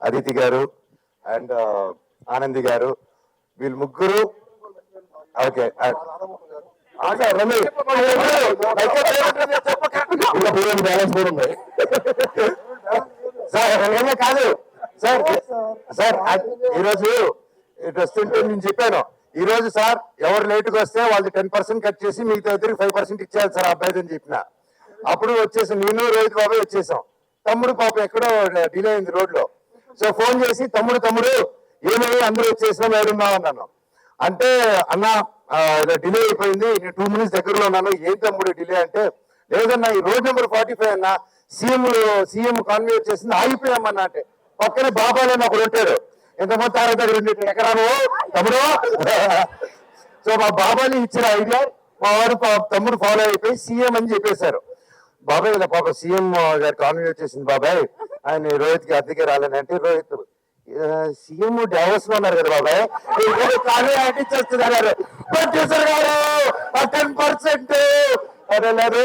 అదితి గారు అండ్ ఆనంది గారు. వీళ్ళు ముగ్గురు ఓకే బ్యాలెన్స్ కూడా ఉంది సార్ ఏమీ కాదు. సార్ సార్ ఈరోజు ఇటు వస్తుంటే నేను చెప్పాను. ఈ రోజు సార్ ఎవరు లేటుగా వస్తే వాళ్ళు టెన్ పర్సెంట్ కట్ చేసి మిగతా ఇద్దరికి ఫైవ్ పర్సెంట్ ఇచ్చేయాలి సార్ అబ్బాయి అని చెప్పిన. అప్పుడు వచ్చేసి. నేను రోహిత్ బాబు వచ్చేసాం. తమ్ముడు పాప ఎక్కడో డిలే అయింది రోడ్లో సో ఫోన్ చేసి తమ్ముడు తమ్ముడు ఏమై అందరూ వచ్చేసాం ఏడున్నావు అన్నాను. అంటే అన్న డిలే అయిపోయింది. నేను టూ మినిట్స్ దగ్గరలో ఉన్నాను. ఏం తమ్ముడు డిలే అంటే లేదన్నా ఈ రోడ్ నెంబర్ ఫార్టీ ఫైవ్ అన్న సీఎం సీఎం కాన్వే చేసింది ఆగిపోయామన్నా అంటే. పక్కనే బాబాలో ఒకడు ఉంటాడు. ఎంతమంది తార దగ్గర రెండు ఎకరాలు తమ్ముడు? సో మా బాబాని ఇచ్చిన ఐడియా మా వారు తమ్ముడు ఫాలో అయిపోయి సీఎం అని చెప్పేశారు. బాబాయ్ ఇలా పాప సీఎం గారు కాన్వే చేసింది బాబాయ్. ఆయన రోహిత్కి అద్దెకి రాలేనంటే అంటే రోహిత్ సీఎం డైవర్స్లో ఉన్నారు కదా బాబాయ్? కాన్వే అడ్డించేస్తున్నారు ప్రొడ్యూసర్ గారు టెన్ పర్సెంట్. అని అన్నారు.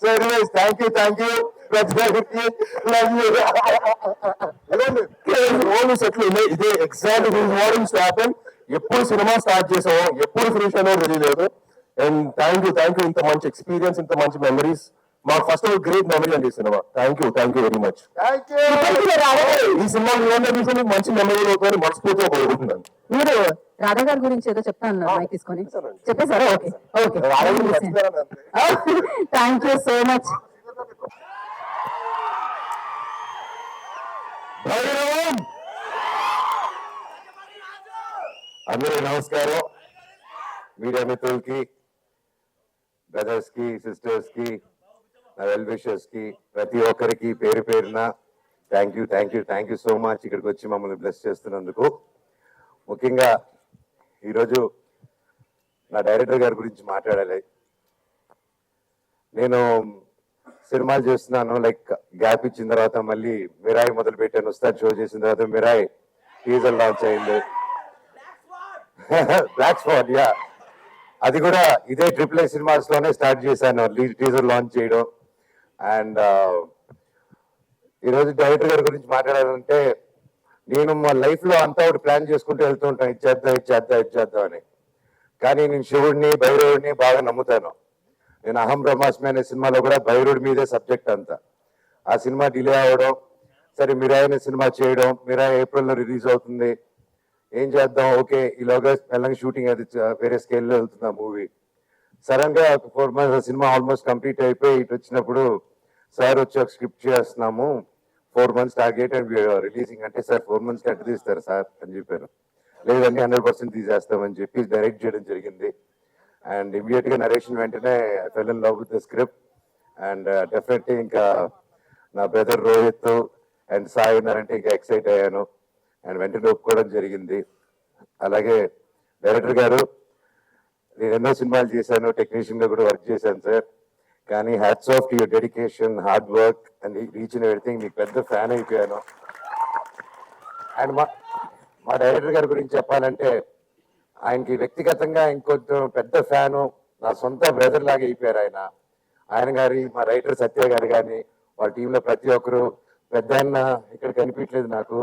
So thank you thank you ప్రతి సెట్లు ఇదే ఎగ్జాక్ట్ హ్యాపెన్ ఎప్పుడు సినిమా స్టార్ట్ చేసామో ఎప్పుడు ఫినిష్ అయినా తెలియలేదు. And thank you thank you ఇంత మంచి ఎక్స్పీరియన్స్ ఇంత మంచి మెమరీస్ మాకు ఫస్ట్ ఆఫ్ గ్రేట్ మెమరీ అండి cinema. Thank you thank you very much ఈ సినిమా చూసి మంచి మెమరీ అవుతుందని మనస్ఫూర్తిగా కోరుకుంటున్నాను. మీరు రాధా గారి గురించి ఏదో చెప్తాను మైక్ తీసుకొని. చెప్పేశారా? Okay okay. Thank you so much అందరూ నమస్కారం. మీడియా మిత్రులకి బ్రదర్స్కి సిస్టర్స్కి నా వెల్ విషర్స్కి ప్రతి ఒక్కరికి పేరు పేరున thank you thank you thank you so much ఇక్కడికి వచ్చి మమ్మల్ని బ్లెస్ చేస్తున్నందుకు. ముఖ్యంగా ఈరోజు నా డైరెక్టర్ గారి గురించి మాట్లాడాలి. నేను సినిమాలు చేస్తున్నాను లైక్ గ్యాప్ ఇచ్చిన తర్వాత మళ్ళీ మిరాయి మొదలు పెట్టాను ఉస్తాద్ షో చేసిన తర్వాత మిరాయి టీజర్ లాంచ్ అయింది. బ్లాక్ స్పాట్ యా అది కూడా ఇదే ట్రిపుల్ ఐ సినిమాస్లోనే స్టార్ట్ చేశాను టీజర్ లాంచ్ చేయడం. అండ్ ఈరోజు డైరెక్టర్ గారి గురించి మాట్లాడాలంటే నేను మా లైఫ్లో అంతా ఒకటి ప్లాన్ చేసుకుంటూ వెళ్తూ ఉంటాను ఇది చేద్దాం ఇది చేద్దాం ఇది చేద్దాం అని. కానీ నేను శివుడిని భైరవుడిని బాగా నమ్ముతాను. నేను అహం బ్రహ్మాస్మి అనే సినిమాలో కూడా భైరుడి మీదే సబ్జెక్ట్ అంతా. ఆ సినిమా డిలే అవ్వడం సరే మిరాయి అనే సినిమా చేయడం మిరాయి ఏప్రిల్లో రిలీజ్ అవుతుంది. ఏం చేద్దాం? ఓకే ఈలోగా మెల్లగా షూటింగ్ అది వేరే స్కేల్లో వెళ్తుంది ఆ మూవీ. సడన్గా ఒక ఫోర్ మంత్స్ సినిమా ఆల్మోస్ట్ కంప్లీట్ అయిపోయి ఇటు వచ్చినప్పుడు సార్ వచ్చి ఒక స్క్రిప్ట్ చేస్తున్నాము. Four months target and releasing. అంటే సార్ ఫోర్ మంత్స్ ఎట్లా తీస్తారు సార్ అని చెప్పాను లేదండి హండ్రెడ్ పర్సెంట్ తీసేస్తామని చెప్పి డైరెక్ట్ చేయడం జరిగింది. అండ్ ఇమీడియట్గా నరేషన్ వెంటనే fell in love with the script. And definitely ఇంకా నా బ్రదర్ రోహిత్ అండ్ సాయి ఉన్నారంటే ఇంకా ఎక్సైట్ అయ్యాను. అండ్ వెంటనే ఒప్పుకోవడం జరిగింది. అలాగే డైరెక్టర్ గారు నేను ఎన్నో సినిమాలు చేశాను టెక్నీషియన్గా కూడా వర్క్ చేశాను సార్. కానీ hats off to your dedication hard work and reach and everything మీకు పెద్ద ఫ్యాన్ అయిపోయాను. అండ్ మా మా డైరెక్టర్ గారి గురించి చెప్పాలంటే ఆయనకి వ్యక్తిగతంగా ఇంకొంచెం పెద్ద ఫ్యాను నా సొంత బ్రదర్ లాగా అయిపోయారు ఆయన. ఆయన గారి మా రైటర్ సత్య గారు కానీ వాళ్ళ టీంలో ప్రతి ఒక్కరు పెద్ద ఆయన ఇక్కడ కనిపించలేదు నాకు.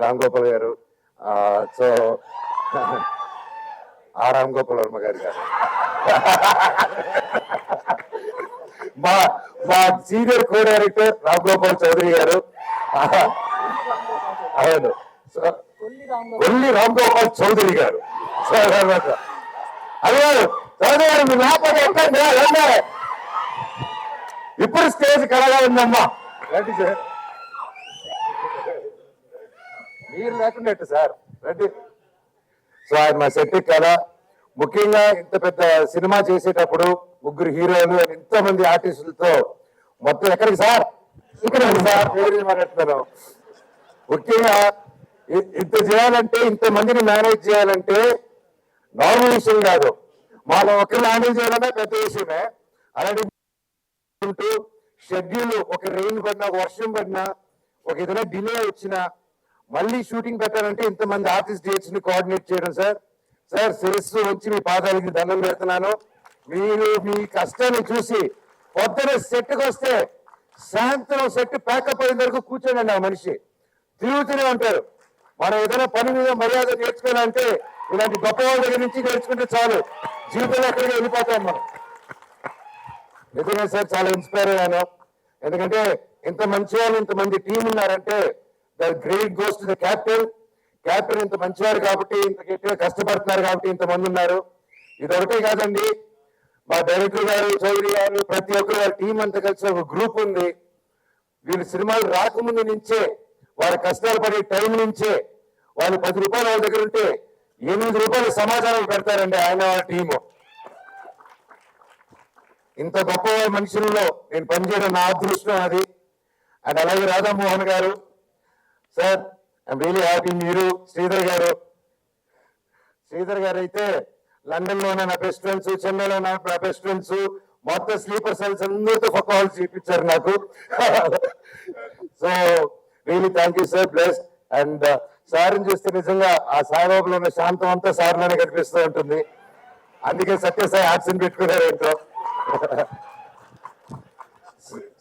రామ్ గోపాల్ గారు సో ఆ రామ్ గోపాల్ వర్మ గారు గారు. మా మా senior co director Ram Gopal Chaudhary గారు. అవును. సో ఒల్లి రామ్ గోపాల్ చౌదరి గారు. సార్ చౌదరి గారు మీ లేకపోతే ఎక్కండి, ఇప్పుడు స్టేజ్ కలగా ఉందమ్మా. రండి సార్. మీరు లేకుండా ఎట్టు సార్? రండి. సో ఆయన మా శక్తి కదా ముఖ్యంగా ఇంత పెద్ద సినిమా చేసేటప్పుడు ముగ్గురు హీరోలు ఎంతో మంది ఆర్టిస్టులతో మొత్తం ఎక్కడికి సార్? ఇక్కడ సార్ పేరు మాట్లాడుతున్నాను ముఖ్యంగా ఇంత చేయాలంటే ఇంత మందిని మేనేజ్ చేయాలంటే నార్మల్ విషయం కాదు. మాలో ఒకరు మేనేజ్ చేయాలన్నా పెద్ద విషయమే. అలాంటి ఉంటూ షెడ్యూల్ ఒక రెయిన్ పడినా ఒక వర్షం పడినా ఒక ఏదైనా డిలే వచ్చినా మళ్ళీ షూటింగ్ పెట్టాలంటే ఇంతమంది ఆర్టిస్ట్ డేట్స్ని కోఆర్డినేట్ చేయడం సార్. సార్ శిరస్సు వచ్చి మీ పాదాలకి దండం పెడుతున్నాను. మీరు మీ కష్టాన్ని చూసి పొద్దున సెట్కి వస్తే సాయంత్రం సెట్ ప్యాకప్ అయిన వరకు కూర్చోండి ఆ మనిషి. తిరుగుతూనే ఉంటారు. మనం ఏదైనా పని మీద మర్యాద నేర్చుకోవాలంటే ఇలాంటి గొప్ప వాళ్ళ దగ్గర నుంచి నేర్చుకుంటే చాలు. జీవితంలో అక్కడికి వెళ్ళిపోతాం మనం. నిజంగా సార్ చాలా ఇన్స్పైర్ అయ్యాను. ఎందుకంటే ఇంత మంచి వాళ్ళు ఇంతమంది టీం ఉన్నారంటే the great goes to the capital captain ఇంత మంచివారు కాబట్టి ఇంత గట్టిగా కష్టపడుతున్నారు కాబట్టి ఇంతమంది ఉన్నారు. ఇది ఒకటే కాదండి. మా డైరెక్టర్ గారు చౌదరి గారు ప్రతి ఒక్కరు వారి టీం అంతా కలిసి ఒక గ్రూప్ ఉంది. వీళ్ళు సినిమాలు రాకముందు నుంచే వారి కష్టాలు పడే టైం నుంచే వాళ్ళు పది రూపాయలు వాళ్ళ దగ్గర ఉంటే ఎనిమిది రూపాయలు సమాచారం పెడతారండి ఆయన వాళ్ళ టీము. ఇంత గొప్ప మనుషుల్లో నేను పనిచేయడం నా అదృష్టం అది. అండ్ అలాగే రాధామోహన్ గారు. సార్ ఐఎమ్ రియలీ హ్యాపీ మీరు శ్రీధర్ గారు. శ్రీధర్ గారు అయితే లండన్లోనే నా బెస్ట్ ఫ్రెండ్స్ చెన్నైలో నా బెస్ట్ ఫ్రెండ్స్ మొత్తం స్లీపర్ సెల్స్ అందరితో ఒక వాళ్ళు చూపించారు నాకు. So really thank you sir plus and సార్ని చూస్తే నిజంగా ఆ సాయిబాబులో ఉన్న శాంతం అంతా సార్లోనే కనిపిస్తూ ఉంటుంది. అందుకే సత్యసాయి యాక్షన్ పెట్టుకున్నారు ఏంటో.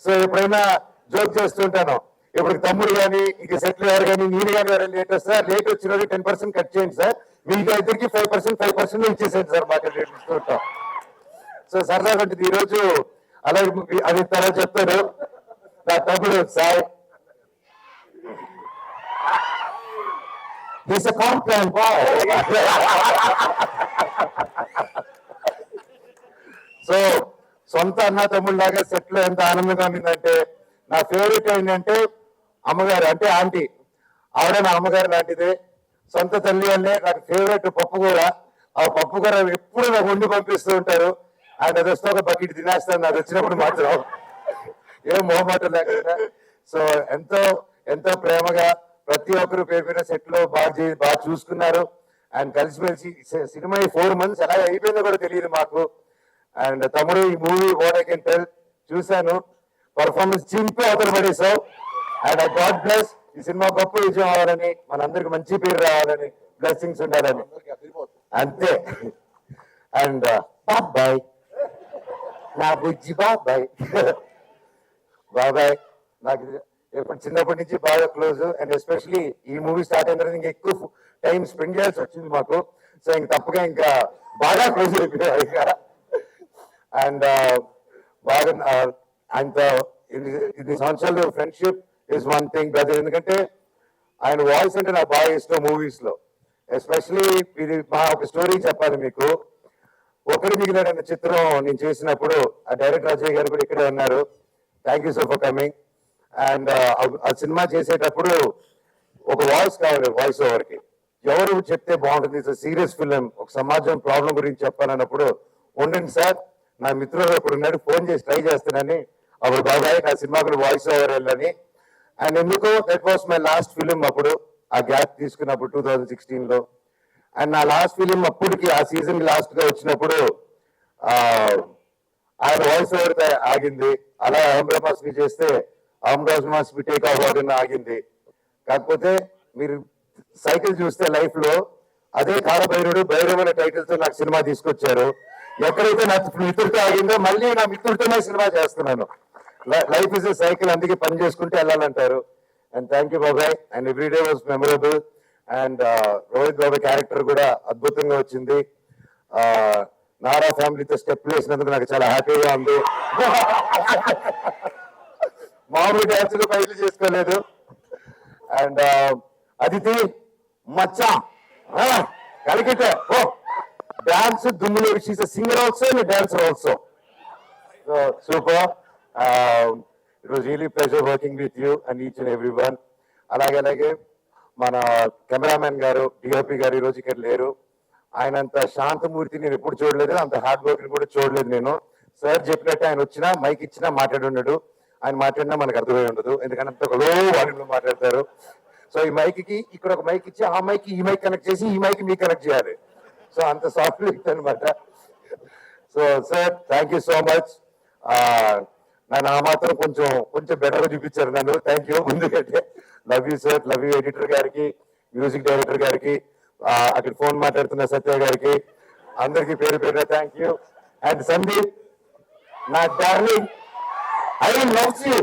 సో ఎప్పుడైనా జోక్ చేస్తుంటాను ఇప్పుడు తమ్ముడు కానీ ఇక సెటిల్ అయ్యారు కానీ నేను కానీ ఎవరైనా లేట్ సార్ లేట్ వచ్చిన టెన్ పర్సెంట్ కట్ చేయండి సార్. మిగతా ఇద్దరికి ఫైవ్ పర్సెంట్ ఫైవ్ పర్సెంట్ ఇచ్చేసేయండి సార్ మాకు రేట్ ఇస్తుంటాం సో సరదాగా ఉంటుంది ఈరోజు అలాగే అది తర్వాత చెప్తారు నా తమ్ముడు sir He's a complaint boy. So సొంత అన్న తమ్ముళ్ళలాగా సెట్లో ఎంత ఆనందంగా ఉండిందంటే నా ఫేవరెట్ ఏంటంటే అమ్మగారు అంటే ఆంటీ ఆవిడ నా అమ్మగారు లాంటిదే. సొంత తల్లి అనే నాకు ఫేవరెట్ పప్పు కూర. ఆ పప్పు కూర ఎప్పుడు నాకు వండి పంపిస్తూ ఉంటారు. ఆయన అది వస్తే ఒక బకెట్ తినేస్తాను అది వచ్చినప్పుడు మాత్రం. ఏం మొహమాట లేకుండా. సో ఎంతో ఎంతో ప్రేమగా ప్రతి ఒక్కరు పేరు పేరు సెట్లో బాగా బాగా చూసుకున్నారు. అండ్ కలిసిమెలిసి సి- సినిమా ఫోర్ మంత్స్ ఎలా అయిపోయిందో కూడా తెలియదు మాకు. అండ్ తమ్ముడు ఈ movie what I can tell చూశాను. పర్ఫార్మెన్స్ చింపి అవతల పడేసావు అండ్ ఐ గాడ్ బ్లెస్ ఈ సినిమా గొప్ప విజయం అవ్వాలని మనందరికి మంచి పేరు రావాలని బ్లెస్సింగ్స్ ఉండాలని. అంతే. అండ్ uh, బాబాయ్. నా బుజ్జి బాబాయ్. బాబాయ్ నాకు ఎప్పుడు చిన్నప్పటి నుంచి బాగా క్లోజ్ అండ్ ఎస్పెషలీ ఈ మూవీ స్టార్ట్ అయిన తర్వాత ఇంకా ఎక్కువ టైం స్పెండ్ చేయాల్సి వచ్చింది మాకు. సో ఇంక తప్పగా ఇంకా బాగా క్లోజ్ అయిపోయాయి అండ్ బాగా uh, అంత ఇది సంవత్సరాలు friendship is one thing brother ఎందుకంటే ఆయన వాయిస్ అంటే నాకు బాగా ఇష్టం మూవీస్లో. ఎస్పెషలీ ఇది మా ఒక స్టోరీ చెప్పాలి మీకు. ఒకరి మిగిలిన చిత్రం నేను చేసినప్పుడు ఆ డైరెక్టర్ అజయ్ గారు కూడా ఇక్కడే ఉన్నారు. Thank you so for coming and ఆ సినిమా చేసేటప్పుడు ఒక వాయిస్ కావాలి వాయిస్ ఓవర్కి. ఎవరు చెప్తే బాగుంటుంది ఇట్స్ సీరియస్ ఫిలిం ఒక సమాజం ప్రాబ్లం గురించి చెప్పాలన్నప్పుడు ఉండండి సార్ నా మిత్రుడు ఇప్పుడు ఉన్నాడు ఫోన్ చేసి ట్రై చేస్తానని. అప్పుడు బాబాయ్ నా సినిమాకు వాయిస్ ఓవర్ వెళ్ళని. అండ్ ఎందుకో that was my last film అప్పుడు ఆ గ్యాప్ తీసుకున్నప్పుడు టూ థౌజండ్ సిక్స్టీన్లో. అండ్ నా లాస్ట్ ఫిలిం అప్పటికి ఆ సీజన్ లాస్ట్గా వచ్చినప్పుడు ఆయన వాయిస్ ఓవర్ ఆగింది. అలా అహమ్రామాస్ చేస్తే అహమ్రామాస్ టేక్ ఆఫ్ అవ్వడం ఆగింది. కాకపోతే మీరు సైకిల్ చూస్తే లైఫ్లో అదే కాలభైరుడు భైరవ్ అనే టైటిల్తో నాకు సినిమా తీసుకొచ్చారు. ఎక్కడైతే నా మిత్రుడితో ఆగిందో మళ్ళీ నా మిత్రుడితోనే సినిమా చేస్తున్నాను. లైఫ్ ఇస్ ఎ సైకిల్ అందుకే పని చేసుకుంటే వెళ్ళాలంటారు. అండ్ థ్యాంక్ యూ బాబాయ్ and every day was memorable and Rohit బాబాయ్ క్యారెక్టర్ కూడా అద్భుతంగా వచ్చింది. నారా ఫ్యామిలీతో స్టెప్ వేసినందుకు నాకు చాలా హ్యాపీగా ఉంది. మామూలు డ్యాన్సులు బయలు చేసుకోలేదు. అండ్ uh, అదితి మచ్చా కలిగితే ఓ dance దుమ్ములు she's singer also dancer also super it was really pleasure working with you and each and every one అలాగే అలాగే మన కెమెరామెన్ గారు డిఓపి గారు ఈ రోజు ఇక్కడ లేరు. ఆయన అంత శాంతమూర్తి నేను ఎప్పుడు చూడలేదు అంత హార్డ్ వర్క్ కూడా చూడలేదు నేను. సార్ చెప్పినట్టు ఆయన వచ్చినా మైక్ ఇచ్చినా మాట్లాడి ఉండడు. ఆయన మాట్లాడినా మనకు అర్థమై ఉండదు. ఎందుకంటే అంత లో వాల్యూమ్లో మాట్లాడతారు. సో ఈ మైక్కి ఇక్కడ ఒక మైక్ ఇచ్చి ఆ మైక్ ఈ మైక్ కనెక్ట్ చేసి ఈ మైక్ మీ కనెక్ట్ చేయాలి. సో అంత సాఫ్ట్ అనమాట so sir thank you so much నన్ను ఆ మాత్రం కొంచెం కొంచెం బెటర్గా చూపించారు నన్ను. థ్యాంక్ యూ ఎందుకంటే love you sir love you editor గారికి మ్యూజిక్ డైరెక్టర్ గారికి అక్కడ ఫోన్ మాట్లాడుతున్న సత్య గారికి అందరికి పేరు పేరు థ్యాంక్ యూ అండ్ సందీప్ నా డార్లింగ్ ఐ లవ్స్ యూ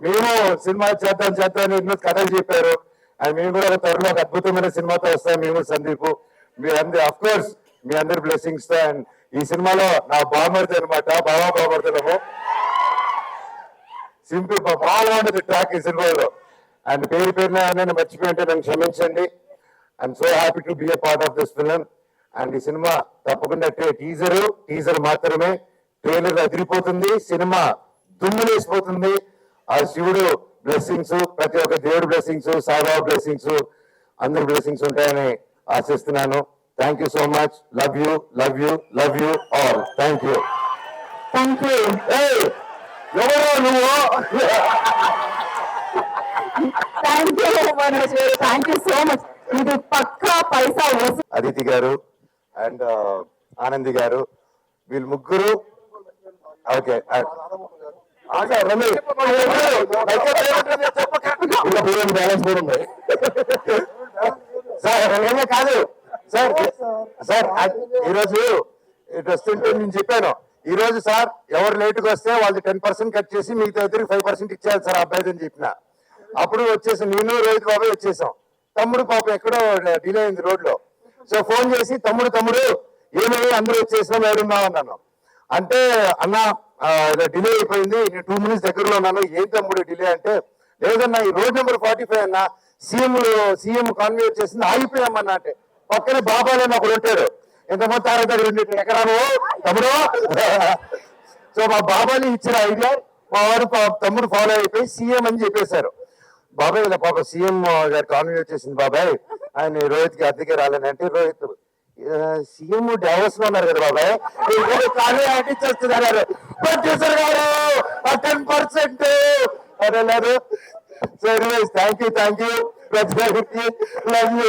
మేము సినిమా చేద్దాం చేద్దాం అని ఎన్నో కథలు చెప్పారు. అండ్ మేము కూడా త్వరలో ఒక అద్భుతమైన సినిమాతో వస్తాం మేము సందీప్. మీ అందరి అఫ్ కోర్స్ మీ అందరి బ్లెస్సింగ్స్తో. అండ్ ఈ సినిమాలో నా బామర్ది అనమాట బాబా బామర్దలము సింపుల్ బాగా ఉండదు ట్రాక్ ఈ సినిమాలో. అండ్ పేరు పేరున నేను మర్చిపోయి ఉంటే నన్ను క్షమించండి. I'm so happy to be a part of this film and ఈ సినిమా తప్పకుండా టీజర్ టీజర్ మాత్రమే. ట్రైలర్ అదిరిపోతుంది సినిమా దుమ్ములేసిపోతుంది. ఆ శివుడు బ్లెస్సింగ్స్ ప్రతి ఒక్క దేవుడు బ్లెస్సింగ్స్ సాయిబాబా బ్లెస్సింగ్స్ అందరి బ్లెస్సింగ్స్ ఉంటాయని ఆశిస్తున్నాను. Thank you so much love you love you love you all thank you thank you ఎవరో నువ్వు? థ్యాంక్ యూ మనోజ్ గారు. థ్యాంక్ యూ సో మచ్ ఇది పక్కా పైసా అదితి గారు అండ్ ఆనంది గారు. వీళ్ళు ముగ్గురు. ఓకే బ్యాలెన్స్ కూడా రమ్య కాదు. సార్ సార్ ఈ రోజు ఇటు వస్తుంటే నేను చెప్పాను. ఈ రోజు సార్ ఎవరు లేట్గా వస్తే వాళ్ళు టెన్ పర్సెంట్ కట్ చేసి మిగతా ఇద్దరికి ఫైవ్ పర్సెంట్ ఇచ్చేయాలి సార్ అబ్బాయి అని చెప్పిన. అప్పుడు వచ్చేసి. నేను రోహిత్ బాబాయ్ వచ్చేసాం. తమ్ముడు పాప ఎక్కడో డిలే అయింది రోడ్లో సో ఫోన్ చేసి తమ్ముడు తమ్ముడు ఏమయ్యి అందరూ వచ్చేసినాం ఏడున్నాం అన్నాను. అంటే అన్న డిలే అయిపోయింది. నేను టూ మినిట్స్ దగ్గరలో ఉన్నాను. ఏం తమ్ముడు డిలే అంటే లేదన్నా ఈ రోడ్ నెంబర్ ఫార్టీ ఫైవ్ అన్న సీఎం సీఎం కాన్వే వచ్చేసింది ఆగిపోయామన్నా అంటే. పక్కనే బాబాయ్ అని ఒకడు ఉంటాడు ఎంతమంది తార దగ్గర ఉండి ఎక్కడ తమ్ముడు. సో మా బాబాయ్ ఇచ్చిన ఐడియా మా వారు తమ్ముడు ఫాలో అయిపోయి సీఎం అని చెప్పేశారు. బాబాయ్ ఇలా పాప సీఎం గారు కాన్వే వచ్చేసింది బాబాయ్. ఆయన రోహిత్కి అద్దెకి రాలని అంటే రోహిత్ సీఎం డావస్లో ఉన్నారు కదా బాబాయ్. కాన్వే అంటించేస్తున్నారు ప్రొడ్యూసర్ గారు టెన్ పర్సెంట్ అదే లేదు. So anyways thank you thank you ప్రజలకి లవ్ యూ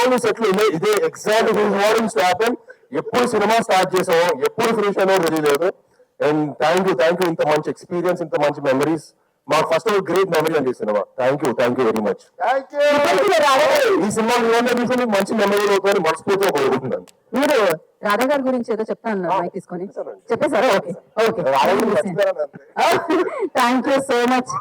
ఓన్లీ సెట్లు ఉన్నాయి ఇదే ఎగ్జాక్ట్ హ్యాపెన్ ఎప్పుడు సినిమా స్టార్ట్ చేసామో ఎప్పుడు ఫినిష్ అనేది తెలియలేదు. And thank you thank you ఇంత మంచి ఎక్స్పీరియన్స్ ఇంత మంచి మెమరీస్ మాకు ఫస్ట్ గ్రేట్ మెమరీ అండి ఈ cinema thank you thank you very much ఈ సినిమా చూసి మంచి మెమరీ అవుతుందని మనస్ఫూర్తిగా కోరుకుంటున్నాను. మీరు రాధా గారి గురించి ఏదో చెప్తా అన్నారు మైక్ తీసుకొని. చెప్పేశారా? Okay okay. Thank you so much